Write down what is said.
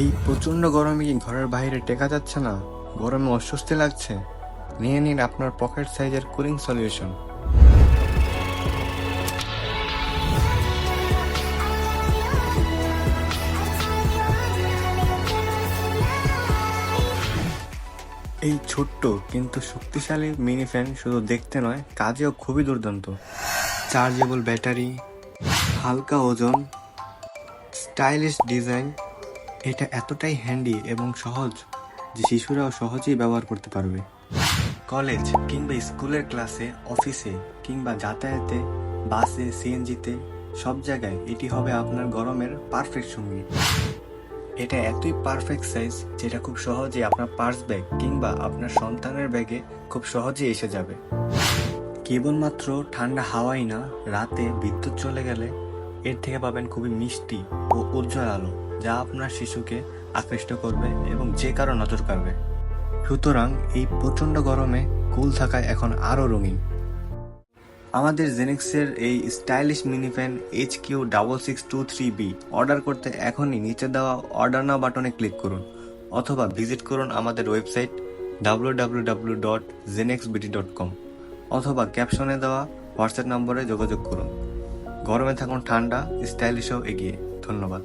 এই প্রচণ্ড গরমে কি ঘরের বাইরে টেকা যাচ্ছে না? গরমে অস্বস্তি লাগছে। নিয়ে নিন আপনার পকেট সাইজের কুলিং সলিউশন। এই ছোট্ট কিন্তু শক্তিশালী মিনি ফ্যান শুধু দেখতে নয়, কাজেও খুবই দুর্দান্ত। চার্জেবল ব্যাটারি, হালকা ওজন, স্টাইলিশ ডিজাইন এটা এতটাই হ্যান্ডি এবং সহজ যে শিশুরাও সহজেই ব্যবহার করতে পারবে। কলেজ কিংবা স্কুলের ক্লাসে, অফিসে কিংবা যাতায়াতে, বাসে সিএনজিতে সব জায়গায় এটি হবে আপনার গরমের পারফেক্ট সঙ্গী। এটা এতই পারফেক্ট সাইজ যেটা খুব সহজে আপনার পার্স ব্যাগ কিংবা আপনার সন্তানের ব্যাগে খুব সহজেই এসে যাবে। কেবলমাত্র ঠান্ডা হাওয়াই না, রাতে বিদ্যুৎ চলে গেলে এর থেকে পাবেন খুবই মিষ্টি ও উজ্জ্বল আলো। যা আপনার শিশুকে আকৃষ্ট করবে এবং যে কারও নজর কাড়বে। সুতরাং এই প্রচণ্ড গরমে কুল থাকায় এখন আরও রঙিন। আমাদের জেনেক্সের এই stylish mini fan H Q double six two three B order করতে এখনই নিচে দেওয়া অর্ডার নাও বাটনে ক্লিক করুন অথবা ভিজিট করুন আমাদের website W W W dot genexbt dot com অথবা ক্যাপশনে দেওয়া হোয়াটসঅ্যাপ নম্বরে যোগাযোগ করুন। গরমে থাকুন ঠান্ডা, স্টাইলিশও এগিয়ে। ধন্যবাদ।